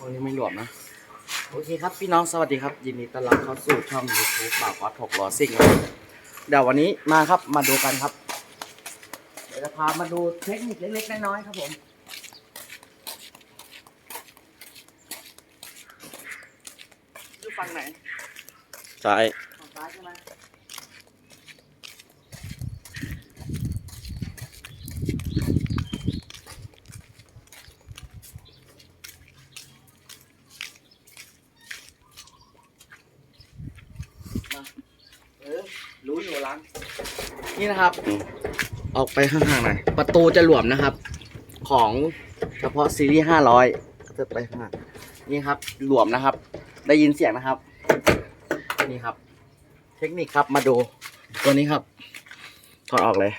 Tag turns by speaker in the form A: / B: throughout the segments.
A: วันนี้ไม่หลวมนะ โอเคครับพี่น้องสวัสดีครับ ยินดีต้อนรับเข้าสู่ช่อง YouTube บ่าววัดถกล้อซิ่งนะครับเดี๋ยววันนี้มาครับมาดูกันครับ เดี๋ยวจะพามาดูเทคนิคเล็กๆน้อยๆครับผมอยู่ฝั่งไหน
B: ซ้าย
A: ฝั่งซ้ายใช่ไหมมาเออรู้ อยู่ล้างนี่นะครับ ออกไปข้างๆหน่อยประตูจะหลวมนะครับ ของเฉพาะซีรีส์ห้าร้อยจะไปข้างหน้านี่ครับหลวมนะครับ ได้ยินเสียงนะครับ นี่ครับ เทคนิคครับมาดู ตัวนี้ครับถอดออกเลย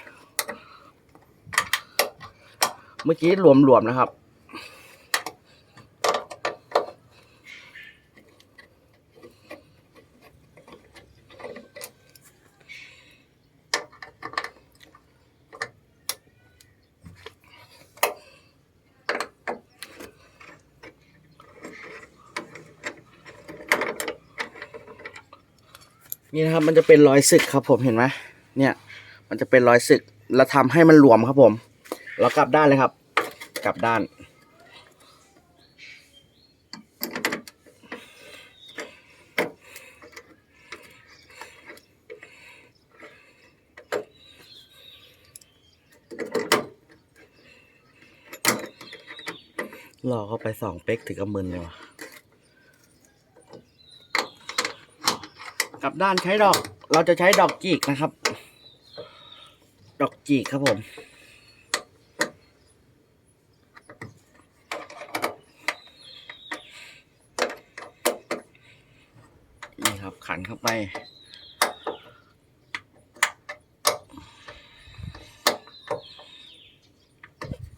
A: เมื่อกี้หลวมๆนะครับ นี่นะครับมันจะเป็นรอยสึกครับผมเห็นไหมเนี่ยมันจะเป็นรอยสึกแล้วทำให้มันหลวมครับผมแล้วกลับด้านเลยครับ กลับด้าน หลอกเข้าไปสองเป๊กถึงกับมึนเลยว่ะ กับด้านใช้ดอก เราจะใช้ดอกจีกนะครับ ดอกจีกครับผมนี่ครับขันเข้าไป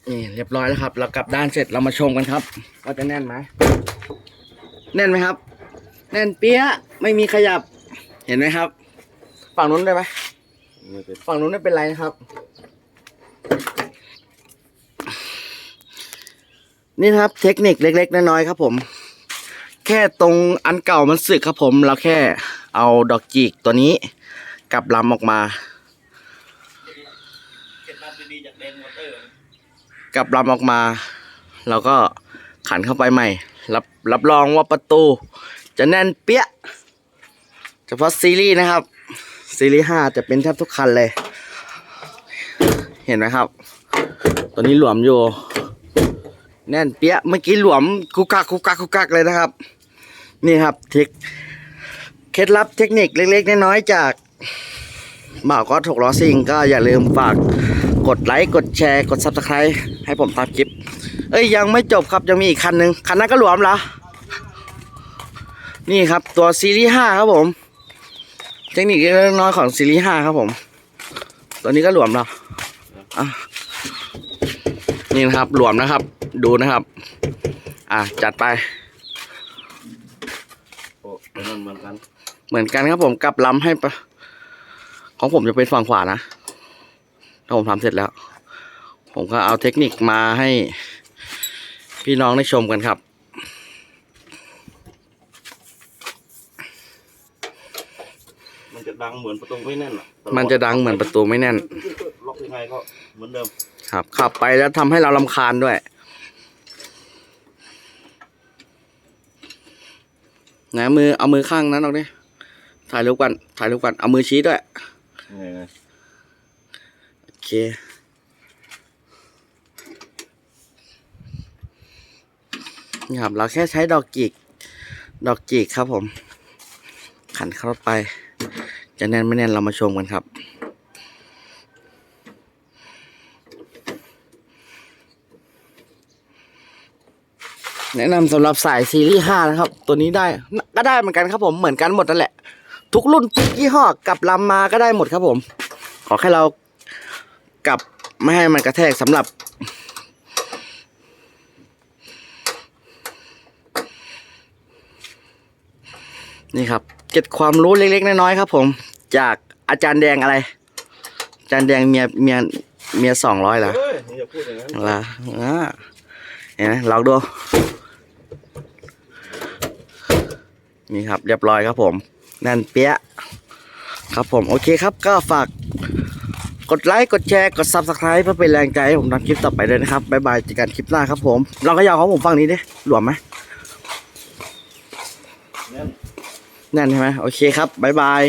A: นี่เรียบร้อยแล้วครับ เรากลับด้านเสร็จเรามาชมกันครับว่าจะแน่นไหมแน่นไหมครับ แน่นเปี้ยะไม่มีขยับ เห็นไหมครับ ฝั่งนู้นได้ไหม
B: ไม่เป็น
A: ฝั่งนู้นไม่เป็นไรนะครับ นี่นะครับ เทคนิคเล็ก ๆ น้อยๆครับ ผม แค่ตรงอันเก่ามันสึกครับ ผมเราแค่เอาดอกจีกตัวนี้กลับลำออกมา
B: ก
A: ลับลำออกมา เราก็ขันเข้าไปใหม่ รับรับรองว่าประตู จะแน่นเปี้ย เฉพาะซีรีส์นะครับ ซีรีส์ห้าจะเป็นแทบทุกคันเลย เห็นไหมครับ ตัวนี้หลวมอยู่ แน่นเปี้ยะเมื่อกี้หลวมกุกกักกุกกักกุกกักเลยนะครับ นี่ครับเทคเคล็ดลับเทคนิคเล็กๆน้อยๆจากบ่าวก็ถกล้อซิงก็อย่าลืมฝากกดไลค์กดแชร์กด subscribe ให้ผมตามคลิป เอ้ย ยังไม่จบครับ ยังมีอีกคันหนึ่งคันนั้นก็หลวมเหรอ นี่ครับตัวซีรีส์ห้าครับผม เทคนิคเล็กๆน้อยๆของซีรีส์ห้าครับผมตัวนี้ก็หลวมเหรออะนี่นะครับหลวมนะครับ ดูนะครับ อะจัดไป
B: โอ้เป็นนั่นเหมือนกัน
A: เหมือนกันครับผมกลับลำให้ปะของผมจะเป็นฝั่งขวานะถ้าผมทำเสร็จแล้ว ผมก็เอาเทคนิคมาให้พี่น้องได้ชมกันครับ
B: มันจะดังเหมือนประตูไม่แน่นอะตลอ
A: มันจะดังเหมือนประตูไม่แน่น
B: ล็อกยังไงก็เหมือนเดิม
A: ครับ ขับไปแล้วทำให้เราลำคาญด้วย ไหนมือเอามือข้างนั้นออกดิถ่ายรูปกันถ่ายรูปกันเอามือชี้ด้วย
B: ยังไงไง
A: โอเค นี่ครับ เราแค่ใช้ดอกจีกดอกจีกครับผม ขันเข้าไป จะแน่นไม่แน่นเรามาชมกันครับ แนะนำสำหรับสายซีรีส์5นะครับ ตัวนี้ได้ก็ได้เหมือนกันครับผมเหมือนกันหมดนั่นแหละ ทุกรุ่นทุกยี่ห้อกับลำมาก็ได้หมดครับผม ขอแค่เรากลับไม่ให้มันกระแทกสำหรับนี่ครับ เก็บความรู้เล็กๆน้อยๆครับ ผม จากอาจารย์แดงอะไร อาจารย์แดงเมียเมียเมียสองร้อย
B: ละ
A: ละอ่าเห็นไหมลองดูนี่ครับ เรียบร้อยครับ ผมนั่นเปี้ยครับผมโอเคครับก็ฝากกดไลค์กดแชร์กดซับสไครต์เพื่อเป็นแรงใจให้ผมทำคลิปต่อไปเลยนะครับบายบายเจอกันคลิปหน้าครับผม เราก็ยาวของผมฟังนี้ดิหลวมไหม นั่นใช่ไหมโอเคครับบ๊ายบาย